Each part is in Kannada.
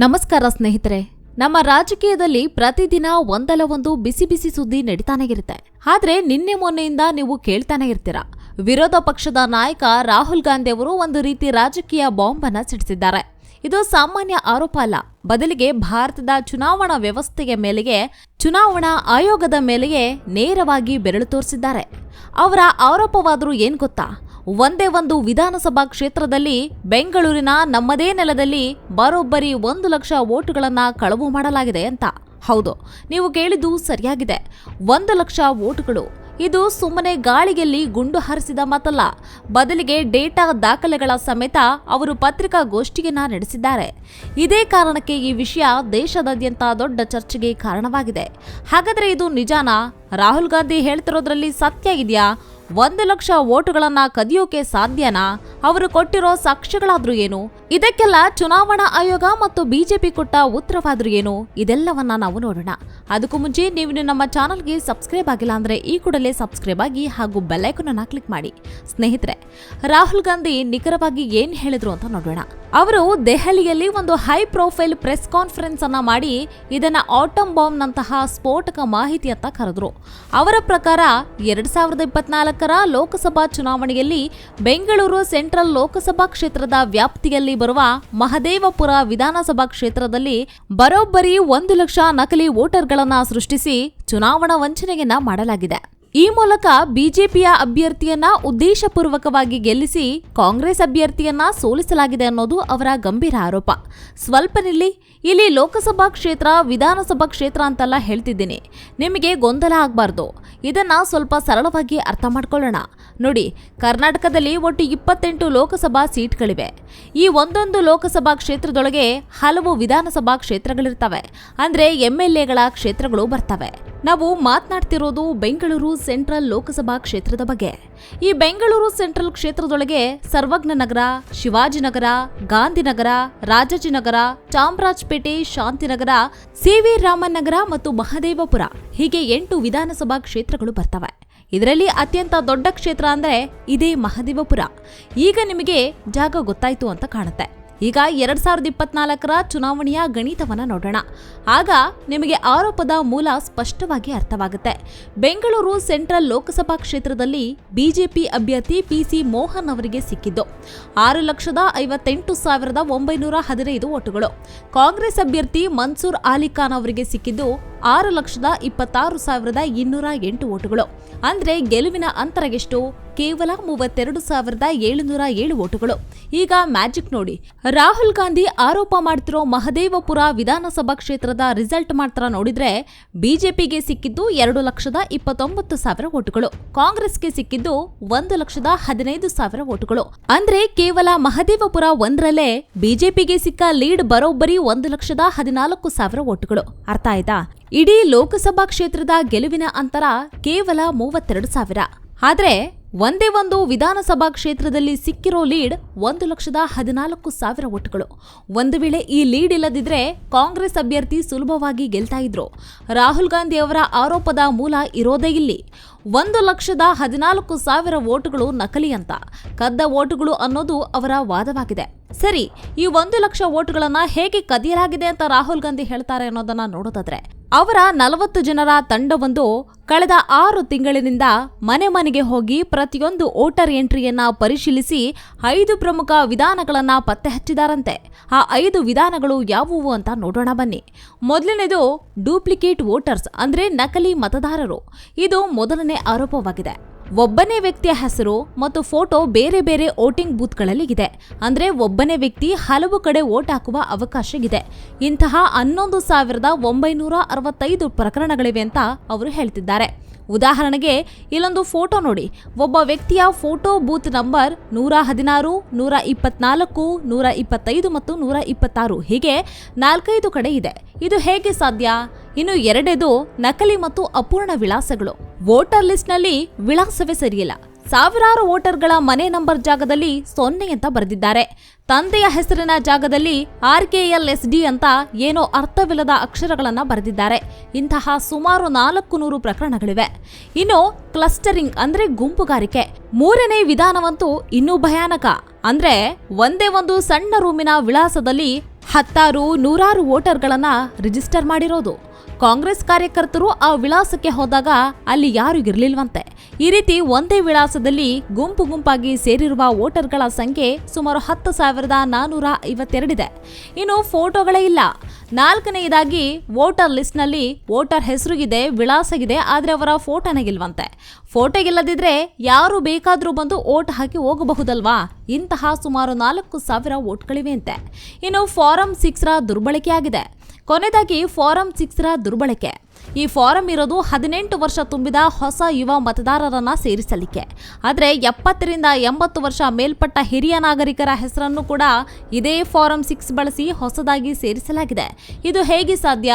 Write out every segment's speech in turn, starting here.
ನಮಸ್ಕಾರ ಸ್ನೇಹಿತರೆ, ನಮ್ಮ ರಾಜಕೀಯದಲ್ಲಿ ಪ್ರತಿದಿನ ಒಂದಲ್ಲ ಒಂದು ಬಿಸಿ ಬಿಸಿ ಸುದ್ದಿ ನಡೀತಾನೆ ಇರುತ್ತೆ ಆದ್ರೆ ನಿನ್ನೆ ಮೊನ್ನೆಯಿಂದ ನೀವು ಕೇಳ್ತಾನೆ ಇರ್ತೀರಾ. ವಿರೋಧ ಪಕ್ಷದ ನಾಯಕ ರಾಹುಲ್ ಗಾಂಧಿ ಅವರು ಒಂದು ರೀತಿ ರಾಜಕೀಯ ಬಾಂಬ್ ಅನ್ನ ಸಿಡಿಸಿದ್ದಾರೆ. ಇದು ಸಾಮಾನ್ಯ ಆರೋಪ ಅಲ್ಲ. ಬದಲಿಗೆ ಭಾರತದ ಚುನಾವಣಾ ವ್ಯವಸ್ಥೆಯ ಮೇಲೆಗೆ, ಚುನಾವಣಾ ಆಯೋಗದ ಮೇಲೆಯೇ ನೇರವಾಗಿ ಬೆರಳು ತೋರಿಸಿದ್ದಾರೆ. ಅವರ ಆರೋಪವಾದರೂ ಏನ್ ಗೊತ್ತಾ? ಒಂದೇ ಒಂದು ವಿಧಾನಸಭಾ ಕ್ಷೇತ್ರದಲ್ಲಿ ಬೆಂಗಳೂರಿನ ನಮ್ಮದೇ ನೆಲದಲ್ಲಿ ಬರೋಬ್ಬರಿ ಒಂದು ಲಕ್ಷ ವೋಟುಗಳನ್ನು ಕಳವು ಮಾಡಲಾಗಿದೆ ಅಂತ. ಹೌದು, ನೀವು ಕೇಳಿದ್ದು ಸರಿಯಾಗಿದೆ. ಒಂದು ಲಕ್ಷ ವೋಟುಗಳು. ಇದು ಸುಮ್ಮನೆ ಗಾಳಿಯಲ್ಲಿ ಗುಂಡು ಹಾರಿಸಿದ ಮಾತಲ್ಲ. ಬದಲಿಗೆ ಡೇಟಾ ದಾಖಲೆಗಳ ಸಮೇತ ಅವರು ಪತ್ರಿಕಾಗೋಷ್ಠಿಯನ್ನ ನಡೆಸಿದ್ದಾರೆ. ಇದೇ ಕಾರಣಕ್ಕೆ ಈ ವಿಷಯ ದೇಶದಾದ್ಯಂತ ದೊಡ್ಡ ಚರ್ಚೆಗೆ ಕಾರಣವಾಗಿದೆ. ಹಾಗಾದರೆ ಇದು ನಿಜಾನಾ? ರಾಹುಲ್ ಗಾಂಧಿ ಹೇಳ್ತಿರೋದ್ರಲ್ಲಿ ಸತ್ಯ ಇದೆಯಾ? ಒಂದು ಲಕ್ಷ ವೋಟುಗಳನ್ನ ಕದಿಯೋಕೆ ಸಾಧ್ಯನಾ? ಅವರು ಕೊಟ್ಟಿರೋ ಸಾಕ್ಷ್ಯಗಳಾದ್ರೂ ಏನು? ಇದಕ್ಕೆಲ್ಲ ಚುನಾವಣಾ ಆಯೋಗ ಮತ್ತು ಬಿಜೆಪಿ ಕೊಟ್ಟ ಉತ್ತರವಾದ್ರೂ ಏನು? ಇದೆಲ್ಲವನ್ನ ನಾವು ನೋಡೋಣ. ಅದಕ್ಕೂ ಮುಂಚೆ ನೀವು ನಮ್ಮ ಚಾನಲ್ಗೆ ಸಬ್ಸ್ಕ್ರೈಬ್ ಆಗಿಲ್ಲ ಅಂದ್ರೆ ಈ ಕೂಡಲೇ ಸಬ್ಸ್ಕ್ರೈಬ್ ಆಗಿ ಹಾಗೂ ಬೆಲ್ಲೈಕನ್ ಕ್ಲಿಕ್ ಮಾಡಿ. ಸ್ನೇಹಿತರೆ, ರಾಹುಲ್ ಗಾಂಧಿ ನಿಖರವಾಗಿ ಏನ್ ಹೇಳಿದ್ರು ಅಂತ ನೋಡೋಣ. ಅವರು ದೆಹಲಿಯಲ್ಲಿ ಒಂದು ಹೈ ಪ್ರೊಫೈಲ್ ಪ್ರೆಸ್ ಕಾನ್ಫರೆನ್ಸ್ ಅನ್ನ ಮಾಡಿ ಇದನ್ನ ಆಟಮ್ ಬಾಂಬ್ ನಂತಹ ಸ್ಫೋಟಕ ಅಂತ ಕರೆದ್ರು. ಅವರ ಪ್ರಕಾರ ಎರಡ್ ಸಾವಿರದ ಇಪ್ಪತ್ನಾಲ್ಕರ ಲೋಕಸಭಾ ಚುನಾವಣೆಯಲ್ಲಿ ಬೆಂಗಳೂರು ಸೆಂಟ್ರಲ್ ಲೋಕಸಭಾ ಕ್ಷೇತ್ರದ ವ್ಯಾಪ್ತಿಯಲ್ಲಿ ಬರುವ ಮಹದೇವಪುರ ವಿಧಾನಸಭಾ ಕ್ಷೇತ್ರದಲ್ಲಿ ಬರೋಬ್ಬರಿ ಒಂದು ಲಕ್ಷ ನಕಲಿ ವೋಟರ್ಗಳನ್ನ ಸೃಷ್ಟಿಸಿ ಚುನಾವಣಾ ವಂಚನೆಯನ್ನ ಮಾಡಲಾಗಿದೆ. ಈ ಮೂಲಕ ಬಿಜೆಪಿಯ ಅಭ್ಯರ್ಥಿಯನ್ನ ಉದ್ದೇಶಪೂರ್ವಕವಾಗಿ ಗೆಲ್ಲಿಸಿ ಕಾಂಗ್ರೆಸ್ ಅಭ್ಯರ್ಥಿಯನ್ನ ಸೋಲಿಸಲಾಗಿದೆ ಅನ್ನೋದು ಅವರ ಗಂಭೀರ ಆರೋಪ. ಸ್ವಲ್ಪ ನಿಲ್ಲಿ ಇಲ್ಲಿ ಲೋಕಸಭಾ ಕ್ಷೇತ್ರ, ವಿಧಾನಸಭಾ ಕ್ಷೇತ್ರ ಅಂತೆಲ್ಲ ಹೇಳ್ತಿದ್ದೀನಿ. ನಿಮಗೆ ಗೊಂದಲ ಆಗಬಾರ್ದು. ಇದನ್ನ ಸ್ವಲ್ಪ ಸರಳವಾಗಿ ಅರ್ಥ ಮಾಡ್ಕೊಳ್ಳೋಣ. ನೋಡಿ, ಕರ್ನಾಟಕದಲ್ಲಿ ಒಟ್ಟು ಇಪ್ಪತ್ತೆಂಟು ಲೋಕಸಭಾ ಸೀಟ್ಗಳಿವೆ. ಈ ಒಂದೊಂದು ಲೋಕಸಭಾ ಕ್ಷೇತ್ರದೊಳಗೆ ಹಲವು ವಿಧಾನಸಭಾ ಕ್ಷೇತ್ರಗಳಿರ್ತವೆ. ಅಂದರೆ ಎಂ ಎಲ್ ಎಗಳ ಕ್ಷೇತ್ರಗಳು ಬರ್ತವೆ. ನಾವು ಮಾತನಾಡ್ತಿರೋದು ಬೆಂಗಳೂರು ಸೆಂಟ್ರಲ್ ಲೋಕಸಭಾ ಕ್ಷೇತ್ರದ ಬಗ್ಗೆ. ಈ ಬೆಂಗಳೂರು ಸೆಂಟ್ರಲ್ ಕ್ಷೇತ್ರದೊಳಗೆ ಸರ್ವಜ್ಞ ನಗರ ಶಿವಾಜಿನಗರ ಗಾಂಧಿನಗರ ರಾಜಾಜಿನಗರ ಚಾಮರಾಜಪೇಟೆ ಶಾಂತಿನಗರ ಸಿ ವಿ ರಾಮನ್ ಮತ್ತು ಮಹದೇವಪುರ ಹೀಗೆ ಎಂಟು ವಿಧಾನಸಭಾ ಕ್ಷೇತ್ರಗಳು ಬರ್ತವೆ. ಇದರಲ್ಲಿ ಅತ್ಯಂತ ದೊಡ್ಡ ಕ್ಷೇತ್ರ ಅಂದರೆ ಇದೇ ಮಹದೇವಪುರ. ಈಗ ನಿಮಗೆ ಜಾಗ ಗೊತ್ತಾಯಿತು ಅಂತ ಕಾಣುತ್ತೆ. ಈಗ ಎರಡ್ ಸಾವಿರದ ಇಪ್ಪತ್ನಾಲ್ಕರ ಚುನಾವಣೆಯ ಗಣಿತವನ್ನ ನೋಡೋಣ. ಆಗ ನಿಮಗೆ ಆರೋಪದ ಮೂಲ ಸ್ಪಷ್ಟವಾಗಿ ಅರ್ಥವಾಗುತ್ತೆ. ಬೆಂಗಳೂರು ಸೆಂಟ್ರಲ್ ಲೋಕಸಭಾ ಕ್ಷೇತ್ರದಲ್ಲಿ ಬಿಜೆಪಿ ಅಭ್ಯರ್ಥಿ ಪಿಸಿ ಮೋಹನ್ ಅವರಿಗೆ ಸಿಕ್ಕಿದ್ದು. ಆರು ಲಕ್ಷದ ಐವತ್ತೆಂಟು ಸಾವಿರದ ಒಂಬೈನೂರ ಹದಿನೈದು ಓಟುಗಳು. ಕಾಂಗ್ರೆಸ್ ಅಭ್ಯರ್ಥಿ ಮನ್ಸೂರ್ ಆಲಿಖಾನ್ ಅವರಿಗೆ ಸಿಕ್ಕಿದ್ದು ಆರು ಲಕ್ಷದ ಇಪ್ಪತ್ತಾರು ಸಾವಿರದ ಇನ್ನೂರ ಎಂಟು ಓಟುಗಳು. ಅಂದ್ರೆ ಗೆಲುವಿನ ಅಂತರ ಎಷ್ಟು ಕೇವಲ ಮೂವತ್ತೆರಡು ಸಾವಿರದ ಏಳುನೂರ ಏಳು ಓಟುಗಳು. ಈಗ ಮ್ಯಾಜಿಕ್ ನೋಡಿ. ರಾಹುಲ್ ಗಾಂಧಿ ಆರೋಪ ಮಾಡ್ತಿರೋ ಮಹದೇವಪುರ ವಿಧಾನಸಭಾ ಕ್ಷೇತ್ರದ ರಿಸಲ್ಟ್ ಮಾತ್ರ ನೋಡಿದ್ರೆ ಬಿಜೆಪಿಗೆ ಸಿಕ್ಕಿದ್ದು ಎರಡು ಲಕ್ಷದ ಇಪ್ಪತ್ತೊಂಬತ್ತು ಸಾವಿರ ಓಟುಗಳು. ಕಾಂಗ್ರೆಸ್ಗೆ ಸಿಕ್ಕಿದ್ದು ಒಂದು ಲಕ್ಷದ ಹದಿನೈದು ಸಾವಿರ ಓಟುಗಳು. ಅಂದ್ರೆ ಕೇವಲ ಮಹದೇವಪುರ ಒಂದರಲ್ಲೇ ಬಿಜೆಪಿಗೆ ಸಿಕ್ಕ ಲೀಡ್ ಬರೋಬ್ಬರಿ ಒಂದು ಲಕ್ಷದ ಹದಿನಾಲ್ಕು ಸಾವಿರ ಓಟುಗಳು. ಅರ್ಥ ಆಯ್ತಾ? ಇಡೀ ಲೋಕಸಭಾ ಕ್ಷೇತ್ರದ ಗೆಲುವಿನ ಅಂತರ ಕೇವಲ ಮೂವತ್ತೆರಡು ಸಾವಿರ. ಆದರೆ ಒಂದೇ ಒಂದು ವಿಧಾನಸಭಾ ಕ್ಷೇತ್ರದಲ್ಲಿ ಸಿಕ್ಕಿರೋ ಲೀಡ್ ಒಂದು ಲಕ್ಷದ ಹದಿನಾಲ್ಕು ಸಾವಿರ ಓಟುಗಳು. ಒಂದು ವೇಳೆ ಈ ಲೀಡ್ ಇಲ್ಲದಿದ್ರೆ ಕಾಂಗ್ರೆಸ್ ಅಭ್ಯರ್ಥಿ ಸುಲಭವಾಗಿ ಗೆಲ್ತಾ ಇದ್ರು. ರಾಹುಲ್ ಗಾಂಧಿ ಅವರ ಆರೋಪದ ಮೂಲ ಇರೋದೇ ಇಲ್ಲಿ. ಒಂದು ಲಕ್ಷದ ಹದಿನಾಲ್ಕು ಸಾವಿರ ಓಟುಗಳು ನಕಲಿ ಅಂತ. ಕದ್ದ ಓಟುಗಳು ಅನ್ನೋದು ಅವರ ವಾದವಾಗಿದೆ. ಸರಿ, ಈ ಒಂದು ಲಕ್ಷ ಓಟುಗಳನ್ನ ಹೇಗೆ ಕದಿಯಲಾಗಿದೆ ಅಂತ ರಾಹುಲ್ ಗಾಂಧಿ ಹೇಳ್ತಾರೆ ಅನ್ನೋದನ್ನ ನೋಡೋದಾದ್ರೆ ಅವರ ನಲವತ್ತು ಜನರ ತಂಡವೊಂದು ಕಳೆದ ಆರು ತಿಂಗಳಿನಿಂದ ಮನೆ ಮನೆಗೆ ಹೋಗಿ ಪ್ರತಿಯೊಂದು ವೋಟರ್ ಎಂಟ್ರಿಯನ್ನ ಪರಿಶೀಲಿಸಿ ಐದು ಪ್ರಮುಖ ವಿಧಾನಗಳನ್ನು ಪತ್ತೆ ಹಚ್ಚಿದಾರಂತೆ ಆ ಐದು ವಿಧಾನಗಳು ಯಾವುವು ಅಂತ ನೋಡೋಣ ಬನ್ನಿ. ಮೊದಲನೇದು ಡೂಪ್ಲಿಕೇಟ್ ವೋಟರ್ಸ್ ಅಂದ್ರೆ ನಕಲಿ ಮತದಾರರು. ಇದು ಮೊದಲನೇ ಆರೋಪವಾಗಿದೆ. ಒಬ್ಬನೇ ವ್ಯಕ್ತಿಯ ಹೆಸರು ಮತ್ತು ಫೋಟೋ ಬೇರೆ ಬೇರೆ ವೋಟಿಂಗ್ ಬೂತ್ಗಳಲ್ಲಿ ಇದೆ. ಅಂದ್ರೆ ಒಬ್ಬನೇ ವ್ಯಕ್ತಿ ಹಲವು ಕಡೆ ವೋಟ್ ಹಾಕುವ ಅವಕಾಶ ಇದೆ. ಇಂತಹ ಹನ್ನೊಂದು ಸಾವಿರದ ಒಂಬೈನೂರ ಅರವತ್ತೈದು ಪ್ರಕರಣಗಳಿವೆ ಅಂತ ಅವರು ಹೇಳ್ತಿದ್ದಾರೆ. ಉದಾಹರಣೆಗೆ ಇಲ್ಲೊಂದು ಫೋಟೋ ನೋಡಿ. ಒಬ್ಬ ವ್ಯಕ್ತಿಯ ಫೋಟೋ ಬೂತ್ ನಂಬರ್ ನೂರ ಹದಿನಾರು, ನೂರ ಇಪ್ಪತ್ನಾಲ್ಕು, ನೂರ ಇಪ್ಪತ್ತೈದು ಮತ್ತು ನೂರ ಇಪ್ಪತ್ತಾರು. ಹೀಗೆ ನಾಲ್ಕೈದು ಕಡೆ ಇದೆ. ಇದು ಹೇಗೆ ಸಾಧ್ಯ? ಇನ್ನು ಎರಡೇದು ನಕಲಿ ಮತ್ತು ಅಪೂರ್ಣ ವಿಳಾಸಗಳು. ವೋಟರ್ ಲಿಸ್ಟ್ನಲ್ಲಿ ವಿಳಾಸವೇ ಸರಿಯಿಲ್ಲ. ಸಾವಿರಾರು ವೋಟರ್ಗಳ ಮನೆ ನಂಬರ್ ಜಾಗದಲ್ಲಿ ಸೊನ್ನೆ ಅಂತ ಬರೆದಿದ್ದಾರೆ. ತಂದೆಯ ಹೆಸರಿನ ಜಾಗದಲ್ಲಿ R K L S D ಅಂತ ಏನೋ ಅರ್ಥವಿಲ್ಲದ ಅಕ್ಷರಗಳನ್ನ ಬರೆದಿದ್ದಾರೆ. ಇಂತಹ ಸುಮಾರು ನಾಲ್ಕು ನೂರು ಪ್ರಕರಣಗಳಿವೆ. ಇನ್ನು ಕ್ಲಸ್ಟರಿಂಗ್ ಅಂದ್ರೆ ಗುಂಪುಗಾರಿಕೆ. ಮೂರನೇ ವಿಧಾನವಂತೂ ಇನ್ನೂ ಭಯಾನಕ. ಅಂದ್ರೆ ಒಂದೇ ಒಂದು ಸಣ್ಣ ರೂಮಿನ ವಿಳಾಸದಲ್ಲಿ ಹತ್ತಾರು ನೂರಾರು ವೋಟರ್ಗಳನ್ನು ರಿಜಿಸ್ಟರ್ ಮಾಡಿರೋದು. ಕಾಂಗ್ರೆಸ್ ಕಾರ್ಯಕರ್ತರು ಆ ವಿಳಾಸಕ್ಕೆ ಹೋದಾಗ ಅಲ್ಲಿ ಯಾರು ಇರಲಿಲ್ವಂತೆ. ಈ ರೀತಿ ಒಂದೇ ವಿಳಾಸದಲ್ಲಿ ಗುಂಪು ಗುಂಪಾಗಿ ಸೇರಿರುವ ವೋಟರ್ಗಳ ಸಂಖ್ಯೆ ಸುಮಾರು ಹತ್ತು ಸಾವಿರದ ನಾನೂರ ಐವತ್ತೆರಡಿದೆ. ಇನ್ನು ಫೋಟೋಗಳೇ ಇಲ್ಲ. ನಾಲ್ಕನೆಯದಾಗಿ ವೋಟರ್ ಲಿಸ್ಟ್ನಲ್ಲಿ ವೋಟರ್ ಹೆಸರುಗಿದೆ ವಿಳಾಸಗಿದೆ ಆದರೆ ಅವರ ಫೋಟೋನಾಗಿಲ್ವಂತೆ ಫೋಟೋ ಇಲ್ಲದಿದ್ರೆ ಯಾರು ಬೇಕಾದರೂ ಬಂದು ವೋಟ್ ಹಾಕಿ ಹೋಗಬಹುದಲ್ವಾ? ಇಂತಹ ಸುಮಾರು ನಾಲ್ಕು ಸಾವಿರ ವೋಟ್ಗಳಿವೆ ಅಂತೆ. ಇನ್ನು ಫಾರಂ ಸಿಕ್ಸ್ರ ದುರ್ಬಳಕೆ ಆಗಿದೆ ಕೊನೆಯದಾಗಿ ಫಾರಂ ಸಿಕ್ಸ್ರ ದುರ್ಬಳಕೆ. ಈ ಫಾರಂ ಇರೋದು ಹದಿನೆಂಟು ವರ್ಷ ತುಂಬಿದ ಹೊಸ ಯುವ ಮತದಾರರನ್ನ ಸೇರಿಸಲಿಕ್ಕೆ. ಆದರೆ ಎಪ್ಪತ್ತರಿಂದ ಎಂಬತ್ತು ವರ್ಷ ಮೇಲ್ಪಟ್ಟ ಹಿರಿಯ ನಾಗರಿಕರ ಹೆಸರನ್ನು ಕೂಡ ಇದೇ ಫಾರಂ ಸಿಕ್ಸ್ ಬಳಸಿ ಹೊಸದಾಗಿ ಸೇರಿಸಲಾಗಿದೆ. ಇದು ಹೇಗೆ ಸಾಧ್ಯ?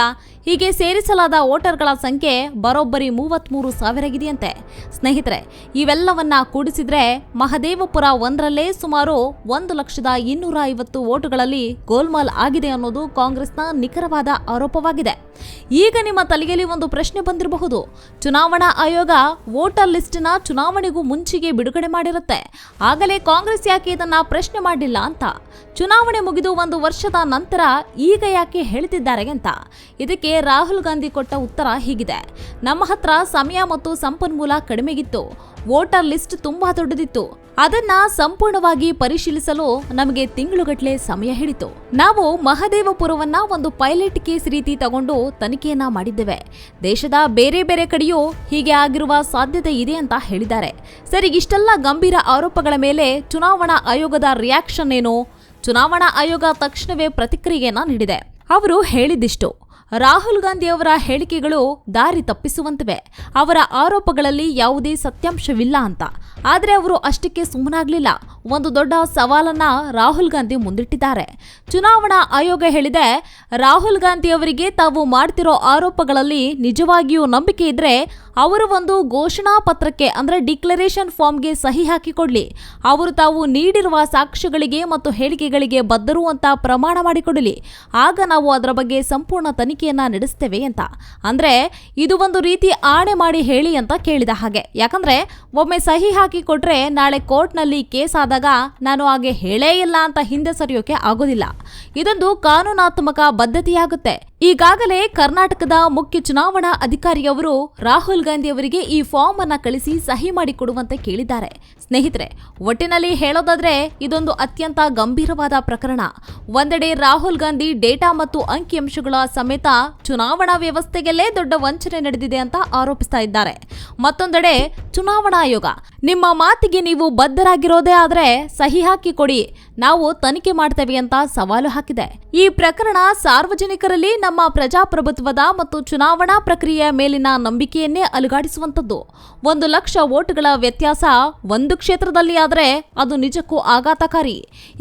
ಹೀಗೆ ಸೇರಿಸಲಾದ ವೋಟರ್ಗಳ ಸಂಖ್ಯೆ ಬರೋಬ್ಬರಿ ಮೂವತ್ತ್ಮೂರು ಸಾವಿರಗಿದೆಯಂತೆ. ಸ್ನೇಹಿತರೆ, ಇವೆಲ್ಲವನ್ನ ಕೂಡಿಸಿದ್ರೆ ಮಹದೇವಪುರ ಒಂದರಲ್ಲೇ ಸುಮಾರು ಒಂದು ಲಕ್ಷದ ಇನ್ನೂರ ಐವತ್ತು ವೋಟುಗಳಲ್ಲಿ ಗೋಲ್ಮಾಲ್ ಆಗಿದೆ ಅನ್ನೋದು ಕಾಂಗ್ರೆಸ್ನ ನಿಖರವಾದ ಆರೋಪವಾಗಿದೆ. ಈಗ ನಿಮ್ಮ ತಲೆಯಲ್ಲಿ ಒಂದು ಪ್ರಶ್ನೆ ಬಂದಿರಬಹುದು. ಚುನಾವಣಾ ಆಯೋಗ ವೋಟರ್ ಲಿಸ್ಟ್ನ ಚುನಾವಣೆಗೂ ಮುಂಚೆಗೆ ಬಿಡುಗಡೆ ಮಾಡಿರುತ್ತೆ. ಆಗಲೇ ಕಾಂಗ್ರೆಸ್ ಯಾಕೆ ಇದನ್ನ ಪ್ರಶ್ನೆ ಮಾಡಿಲ್ಲ ಅಂತ? ಚುನಾವಣೆ ಮುಗಿದು ಒಂದು ವರ್ಷದ ನಂತರ ಈಗ ಯಾಕೆ ಹೇಳ್ತಿದ್ದಾರೆ ಅಂತ? ಇದಕ್ಕೆ ರಾಹುಲ್ ಗಾಂಧಿ ಕೊಟ್ಟ ಉತ್ತರ ಹೀಗಿದೆ. ನಮ್ಮ ಹತ್ರ ಸಮಯ ಮತ್ತು ಸಂಪನ್ಮೂಲ ಕಡಿಮೆಗಿತ್ತು. ವೋಟರ್ ಲಿಸ್ಟ್ ತುಂಬಾ ದೊಡ್ಡದಿತ್ತು. ಅದನ್ನ ಸಂಪೂರ್ಣವಾಗಿ ಪರಿಶೀಲಿಸಲು ನಮಗೆ ತಿಂಗಳುಗಟ್ಟಲೆ ಸಮಯ ಹಿಡಿತು. ನಾವು ಮಹದೇವಪುರವನ್ನ ಒಂದು ಪೈಲಟ್ ಕೇಸ್ ರೀತಿ ತಗೊಂಡು ತನಿಖೆಯನ್ನ ಮಾಡಿದ್ದೇವೆ. ದೇಶದ ಬೇರೆ ಬೇರೆ ಕಡೆಯೂ ಹೀಗೆ ಆಗಿರುವ ಸಾಧ್ಯತೆ ಇದೆ ಅಂತ ಹೇಳಿದ್ದಾರೆ. ಸರಿ, ಇಷ್ಟೆಲ್ಲ ಗಂಭೀರ ಆರೋಪಗಳ ಮೇಲೆ ಚುನಾವಣಾ ಆಯೋಗದ ರಿಯಾಕ್ಷನ್ ಏನು? ಚುನಾವಣಾ ಆಯೋಗ ತಕ್ಷಣವೇ ಪ್ರತಿಕ್ರಿಯೆಯನ್ನ ನೀಡಿದೆ. ಅವರು ಹೇಳಿದಿಷ್ಟು. ರಾಹುಲ್ ಗಾಂಧಿ ಅವರ ಹೇಳಿಕೆಗಳು ದಾರಿ ತಪ್ಪಿಸುವಂತಿವೆ. ಅವರ ಆರೋಪಗಳಲ್ಲಿ ಯಾವುದೇ ಸತ್ಯಾಂಶವಿಲ್ಲ ಅಂತ. ಆದರೆ ಅವರು ಅಷ್ಟಕ್ಕೆ ಸುಮ್ಮನಾಗ್ಲಿಲ್ಲ. ಒಂದು ದೊಡ್ಡ ಸವಾಲನ್ನ ರಾಹುಲ್ ಗಾಂಧಿ ಮುಂದಿಟ್ಟಿದ್ದಾರೆ. ಚುನಾವಣಾ ಆಯೋಗ ಹೇಳಿದೆ, ರಾಹುಲ್ ಗಾಂಧಿ ಅವರಿಗೆ ತಾವು ಮಾಡ್ತಿರೋ ಆರೋಪಗಳಲ್ಲಿ ನಿಜವಾಗಿಯೂ ನಂಬಿಕೆ ಇದ್ರೆ ಅವರು ಒಂದು ಘೋಷಣಾ ಪತ್ರಕ್ಕೆ ಅಂದ್ರೆ ಡಿಕ್ಲರೇಷನ್ ಫಾರ್ಮ್ಗೆ ಸಹಿ ಹಾಕಿಕೊಡ್ಲಿ. ಅವರು ತಾವು ನೀಡಿರುವ ಸಾಕ್ಷ್ಯಗಳಿಗೆ ಮತ್ತು ಹೇಳಿಕೆಗಳಿಗೆ ಬದ್ಧರು ಅಂತ ಪ್ರಮಾಣ ಮಾಡಿಕೊಡಲಿ. ಆಗ ನಾವು ಅದರ ಬಗ್ಗೆ ಸಂಪೂರ್ಣ ತನಿಖೆಯನ್ನ ನಡೆಸ್ತೇವೆ ಅಂತ. ಅಂದ್ರೆ ಇದು ಒಂದು ರೀತಿ ಆಣೆ ಮಾಡಿ ಹೇಳಿ ಅಂತ ಕೇಳಿದ ಹಾಗೆ. ಯಾಕಂದ್ರೆ ಒಮ್ಮೆ ಸಹಿ ಹಾಕಿ ಕೊಟ್ರೆ ನಾಳೆ ಕೋರ್ಟ್ನಲ್ಲಿ ಕೇಸ್ ಆದಾಗ ನಾನು ಹಾಗೆ ಹೇಳೇ ಇಲ್ಲ ಅಂತ ಹಿಂದೆ ಸರಿಯೋಕೆ ಆಗೋದಿಲ್ಲ. ಇದೊಂದು ಕಾನೂನಾತ್ಮಕ ಬದ್ಧತೆಯಾಗುತ್ತೆ. ಈಗಾಗಲೇ ಕರ್ನಾಟಕದ ಮುಖ್ಯ ಚುನಾವಣಾ ಅಧಿಕಾರಿಯವರು ರಾಹುಲ್ ಗಾಂಧಿ ಅವರಿಗೆ ಈ ಫಾರ್ಮ್ ಅನ್ನ ಕಳಿಸಿ ಸಹಿ ಮಾಡಿಕೊಡುವಂತೆ ಕೇಳಿದ್ದಾರೆ. ಸ್ನೇಹಿತರೆ, ಒಟ್ಟಿನಲ್ಲಿ ಹೇಳೋದಾದ್ರೆ ಇದೊಂದು ಅತ್ಯಂತ ಗಂಭೀರವಾದ ಪ್ರಕರಣ. ಒಂದೆಡೆ ರಾಹುಲ್ ಗಾಂಧಿ ಡೇಟಾ ಮತ್ತು ಅಂಕಿಅಂಶಗಳ ಸಮೇತ ಚುನಾವಣಾ ವ್ಯವಸ್ಥೆಗೆಲ್ಲೇ ದೊಡ್ಡ ವಂಚನೆ ನಡೆದಿದೆ ಅಂತ ಆರೋಪಿಸ್ತಾ ಇದ್ದಾರೆ. ಮತ್ತೊಂದೆಡೆ ಚುನಾವಣಾ ಆಯೋಗ. ನಿಮ್ಮ ಮಾತಿಗೆ ನೀವು ಬದ್ಧರಾಗಿರೋದೇ ಆದ್ರೆ ಸಹಿ ಹಾಕಿ ಕೊಡಿ ನಾವು ತನಿಖೆ ಮಾಡ್ತೇವೆ ಅಂತ ಸವಾಲು ಹಾಕಿದೆ. ಈ ಪ್ರಕರಣ ಸಾರ್ವಜನಿಕರಲ್ಲಿ ನಮ್ಮ ಪ್ರಜಾಪ್ರಭುತ್ವದ ಮತ್ತು ಚುನಾವಣಾ ಪ್ರಕ್ರಿಯೆಯ ಮೇಲಿನ ನಂಬಿಕೆಯನ್ನೇ ಅಲುಗಾಡಿಸುವಂತದ್ದು ಒಂದು ಲಕ್ಷ ವೋಟ್ಗಳ ವ್ಯತ್ಯಾಸ ಒಂದು ಕ್ಷೇತ್ರದಲ್ಲಿ ಆದರೆ ಅದು ನಿಜಕ್ಕೂ ಆಘಾತಕಾರಿ.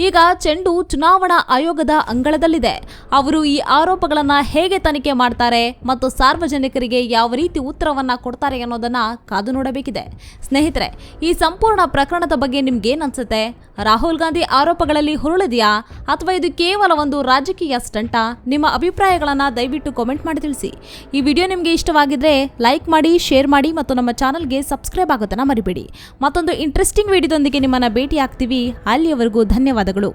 ಈಗ ಚೆಂಡು ಚುನಾವಣಾ ಆಯೋಗದ ಅಂಗಳದಲ್ಲಿದೆ. ಅವರು ಈ ಆರೋಪಗಳನ್ನ ಹೇಗೆ ತನಿಖೆ ಮಾಡ್ತಾರೆ ಮತ್ತು ಸಾರ್ವಜನಿಕರಿಗೆ ಯಾವ ರೀತಿ ಉತ್ತರವನ್ನ ಕೊಡ್ತಾರೆ ಅನ್ನೋದನ್ನ ಕಾದು ನೋಡಬೇಕಿದೆ. ಸ್ನೇಹಿತರೆ, ಈ ಸಂಪೂರ್ಣ ಪ್ರಕರಣದ ಬಗ್ಗೆ ನಿಮ್ಗೆ ಅನ್ಸುತ್ತೆ? ರಾಹುಲ್ ಗಾಂಧಿ ಆರೋಪಗಳಲ್ಲಿ ಹುರುಳಿದೆಯಾ ಅಥವಾ ಇದು ಕೇವಲ ಒಂದು ರಾಜಕೀಯ ಸ್ಟಂಟಾ? ನಿಮ್ಮ ಅಭಿಪ್ರಾಯಗಳನ್ನು ದಯವಿಟ್ಟು ಕಾಮೆಂಟ್ ಮಾಡಿ ತಿಳಿಸಿ. ಈ ವಿಡಿಯೋ ನಿಮಗೆ ಇಷ್ಟವಾಗಿದ್ರೆ ಲೈಕ್ ಮಾಡಿ ಶೇರ್ ಮಾಡಿ ಮತ್ತು ನಮ್ಮ ಚಾನಲ್ಗೆ ಸಬ್ಸ್ಕ್ರೈಬ್ ಆಗೋದನ್ನು ಮರಿಬೇಡಿ. ಮತ್ತೊಂದು ಇಂಟ್ರೆಸ್ಟಿಂಗ್ ವಿಡಿಯೋದೊಂದಿಗೆ ನಿಮ್ಮನ್ನು ಭೇಟಿ ಆಗ್ತೀವಿ ಅಲ್ಲಿಯವರೆಗೂ ಧನ್ಯವಾದಗಳು.